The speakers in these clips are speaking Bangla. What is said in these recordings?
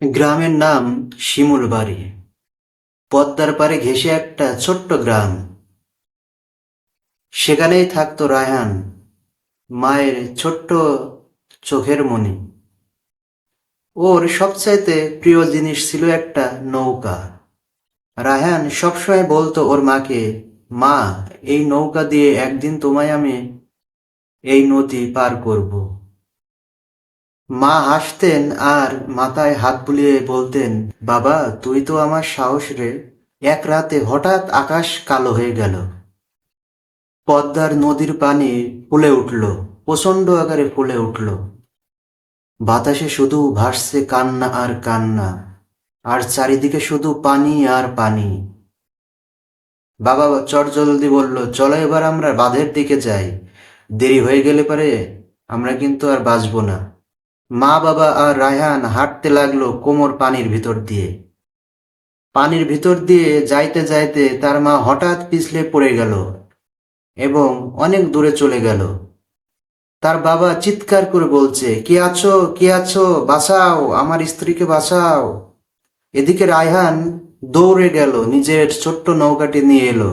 গ্রামের নাম শিমুলবাড়ি পদ্মার পারে ঘেঁষে একটা ছোট্ট গ্রাম। সেখানেই থাকতো রায়হান, মায়ের ছোট্ট চোখের মণি। ওর সবচাইতে প্রিয় জিনিস ছিল একটা নৌকা। রায়হান সবসময় বলতো ওর মাকে, মা, এই নৌকা দিয়ে একদিন তোমায় আমি এই নদী পার করব। মা হাসতেন আর মাথায় হাত বুলিয়ে বলতেন, বাবা, তুই তো আমার সাহস রে। এক রাতে হঠাৎ আকাশ কালো হয়ে গেল। পদ্মার নদীর পানি ফুলে উঠল, প্রচণ্ড আকারে ফুলে উঠল। বাতাসে শুধু ভাসছে কান্না আর কান্না, আর চারিদিকে শুধু পানি আর পানি। বাবা চট জলদি বলল, চলো এবার আমরা বাঁধের দিকে যাই। দেরি হয়ে গেলে পারে আমরা কিন্তু আর বাঁচবো না। মা বাবা আর রায়হান হাঁটতে লাগল কোমর পানির ভিতর দিয়ে। পানির ভিতর দিয়ে যাইতে যাইতে তার মা হঠাৎ পিছলে পড়ে গেল এবং অনেক দূরে চলে গেল। তার বাবা চিৎকার করে বলছে, কে আছো? কে আছো? বাঁচাও, আমার স্ত্রীকে বাঁচাও। এদিকে রায়হান দৌড়ে গেল, নিজের ছোট্ট নৌকাটি নিয়ে এলো।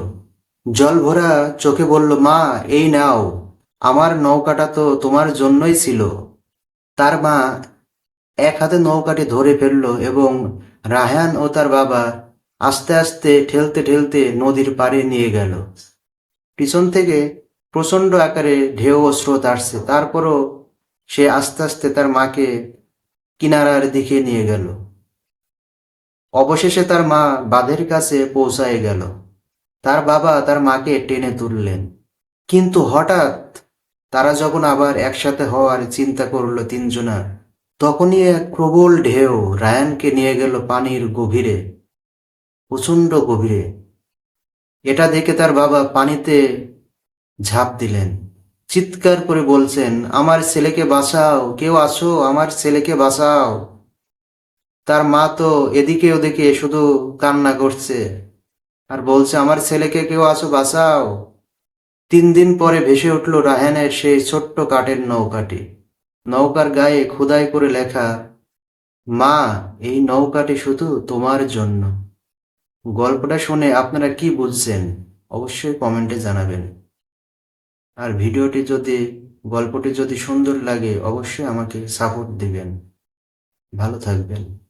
জল ভরা চোখে বলল, মা, এই নাও, আমার নৌকাটা তো তোমার জন্যই ছিল। তার মা এক হাতে নৌকাটি ধরে ফেলল এবং রায়হান ও তার বাবা আস্তে আস্তে ঠেলতে ঠেলতে নদীর পাড়ে নিয়ে গেল। পিছন থেকে প্রচণ্ড আকারে ঢেউ ও স্রোত আসছে তারপরও সে আস্তে আস্তে তার মাকে কিনারার দিকে নিয়ে গেল। অবশেষে তার মা বাঁধের কাছে পৌঁছায় গেল। তার বাবা তার মাকে টেনে তুললেন। কিন্তু হঠাৎ তারা যখন আবার একসাথে হওয়ার চিন্তা করল তিনজনা তখনই এক প্রবল ঢেউ রায়ানকে নিয়ে গেল পানির গভীরে, প্রচণ্ড গভীরে। এটা দেখে তার বাবা পানিতে ঝাঁপ দিলেন। চিৎকার করে বলছেন, আমার ছেলেকে বাঁচাও, কেউ আসো আমার ছেলেকে বাঁচাও। তার মা তো এদিকে ওদিকে শুধু কান্না করছে আর বলছে, আমার ছেলেকে কেউ আসো বাঁচাও। তিন দিন পরে ভেসে উঠল রায়হানের সেই ছোট্ট কাঠের নৌকাটি। নৌকার গায়ে খোদাই করে লেখা, মা, এই নৌকাটি শুধু তোমার জন্য। গল্পটা শুনে আপনারা কি বুঝছেন, অবশ্যই কমেন্টে জানাবেন। আর ভিডিওটি যদি, গল্পটি যদি সুন্দর লাগে, অবশ্যই আমাকে সাপোর্ট দিবেন। ভালো থাকবেন।